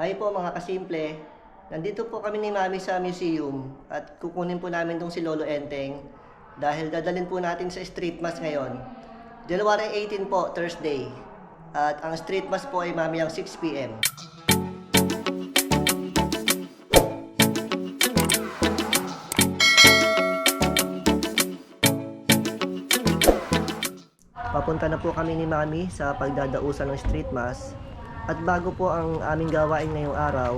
Hi po mga kasimple. Nandito po kami ni Mami sa museum at kukunin po namin tong si Lolo Enteng dahil dadalhin po natin sa street mass ngayon. January 18 po, Thursday. At ang street mass po ay mamayang 6 p.m. Papunta na po kami ni Mami sa pagdadausan ng street mass. At bago po ang aming gawain ngayong araw,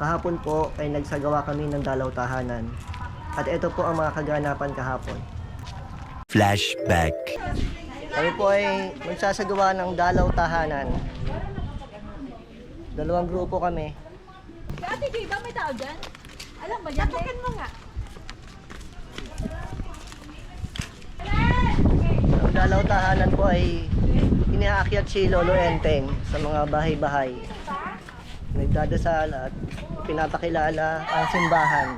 kahapon po ay nagsagawa kami ng dalaw tahanan. At ito po ang mga kaganapan kahapon. Flashback. Kami po ay magsasagawa ng dalaw tahanan. Dalawang grupo kami. Ate Joy, ba may tao dyan? Alam ba dyan? Tapakan mo nga. Ang dalaw tahanan po ay inaakyat si Lolo Enteng sa mga bahay-bahay. Nagdadasal at pinapakilala ang simbahan.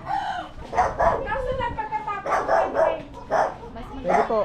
Pwede po.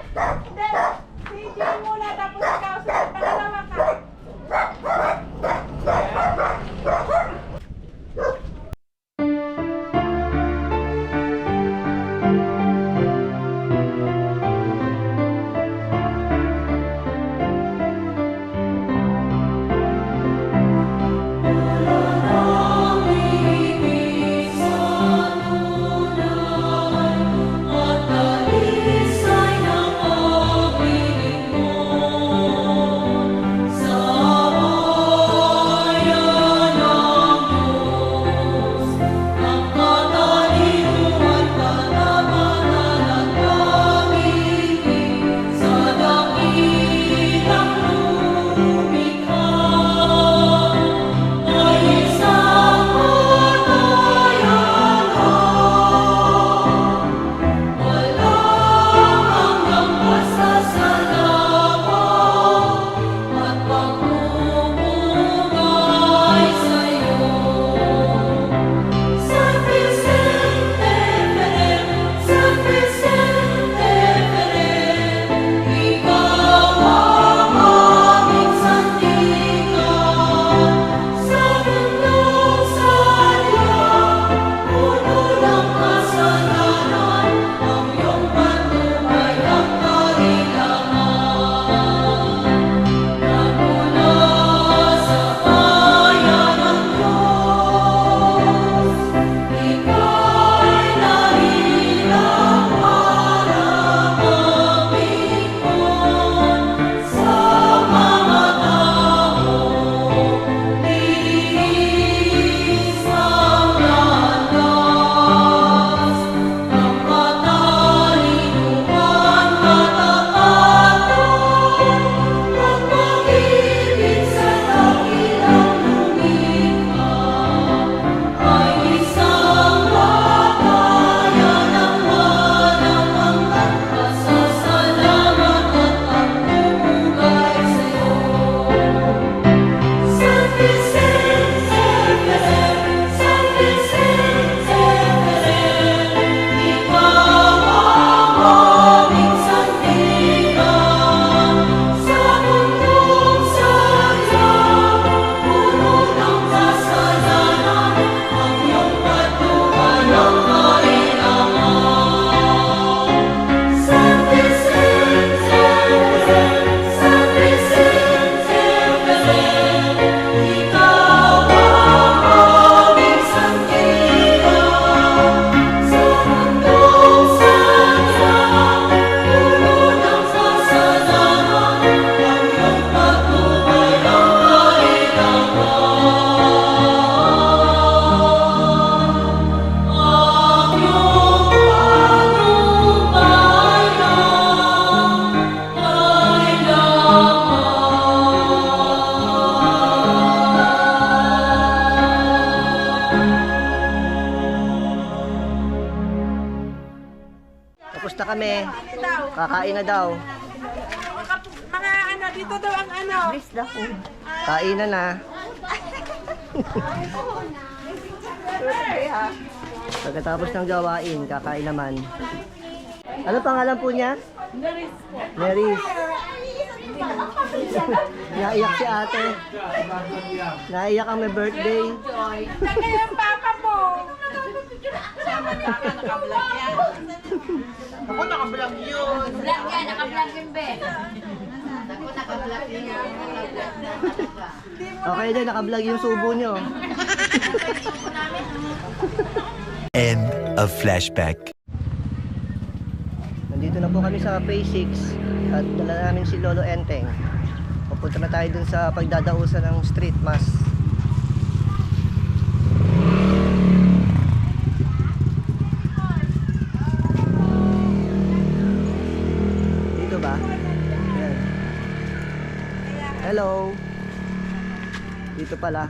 Na kami. Kakain na daw. Mga ano, dito daw ang ano. Kain na na. Pagkatapos ng gawain, kakain naman. Ano pangalan po niya? Naris po. Neris. Naiyak si ate. Naiyak ang may birthday. Taka yung papa mo. Sama na ka, nakablog yan. Ako nakablog yun. Vlog yan, naka-vlog yun, be. Okay din, nakablog yung subo nyo. End of flashback. Nandito na po kami sa Phase 6 at dala namin si Lolo Enteng. Papunta na tayo dun sa pagdadausan ng street mass. Dito ba? Ayan. Hello. Dito pala.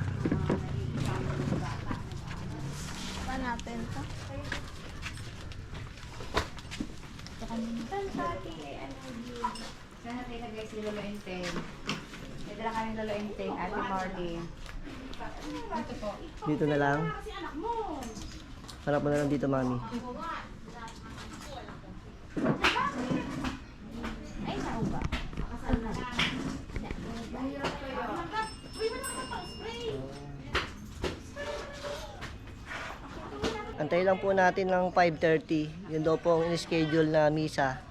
Pa natin to. Sana tayo guys si Lolo Enteng. May dala kami Lolo Enteng, Ate Marley. Dito na lang. Harap mo na lang dito, mami. Antay lang po natin ng 5.30. Yun daw po ang in-schedule na misa.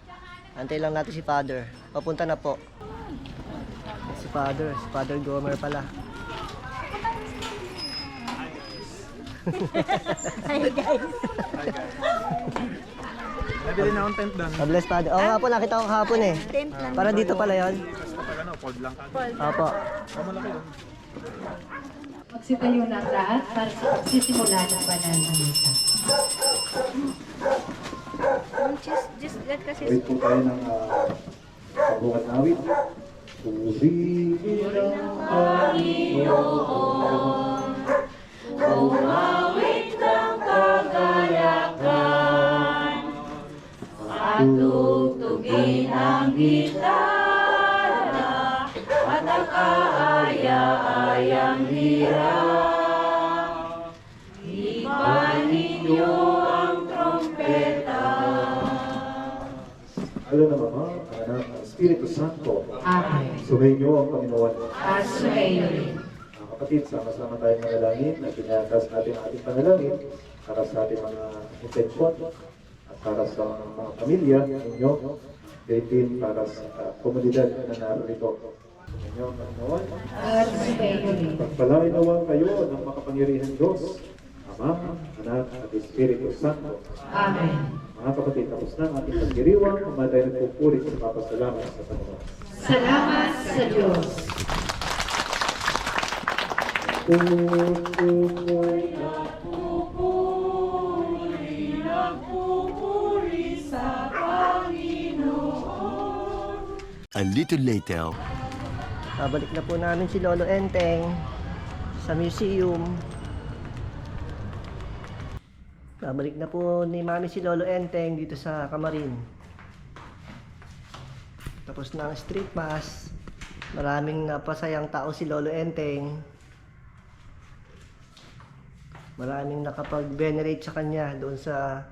Antay lang natin si Father. Papunta na po. Si Father, si Father Gomer pala. Nabili na akong tent doon. God bless, Father. Oo nga po, nakita ko kahapon eh. Para dito pala yon. Ano, fold lang ka. Opo. Magsitayo na ang lahat para sisimula ng banal na misa. Just, just that kasi Wait po tayo ng uh, pagbukat na awit. Purihin ang Panginoon. Umawit kaaya-ayang lira. Iba ninyo ang trompeta. Alam na Mama, Anak, ang Espiritu Santo, Amen. sumayin ang Panginoon. At sumayo rin. Mga kapatid, sama-sama tayong manalangin at pinatas natin ang ating panalangin para sa ating mga intensyon at para sa mga pamilya ninyo, gayon din para sa uh, komunidad na narito. Sumayin ang Panginoon. At rin. Pagpalain nawa kayo ng makapangyarihan Diyos, Ama, Anak, at Espiritu Santo. Amen. Mga kapatid, tapos na ang ating pagdiriwang, kumatay na pupuri sa papasalamat sa Panginoon. Salamat sa Diyos. Pupuri na A little later. Babalik na po namin si Lolo Enteng sa museum. Babalik na po ni Mami si Lolo Enteng dito sa Kamarin. Tapos na ang street mass. Maraming napasayang tao si Lolo Enteng. Maraming nakapag-venerate sa kanya doon sa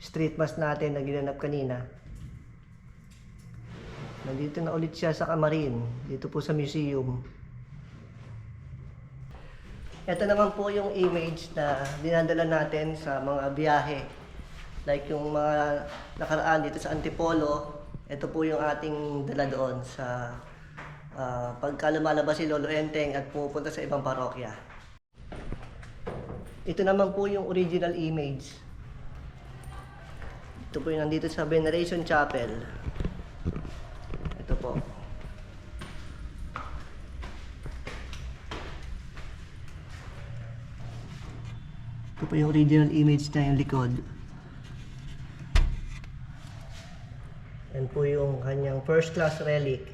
street mass natin na ginanap kanina. Nandito na ulit siya sa Kamarin, dito po sa museum. Ito naman po yung image na dinadala natin sa mga biyahe. Like yung mga nakaraan dito sa Antipolo, ito po yung ating dala doon sa ah, pagka lumalabas si Lolo Enteng at pumupunta sa ibang parokya. Ito naman po yung original image. Ito po yung nandito sa Veneration Chapel. Ito po. Ito po yung original image na yung likod. Yan po yung kanyang first class relic.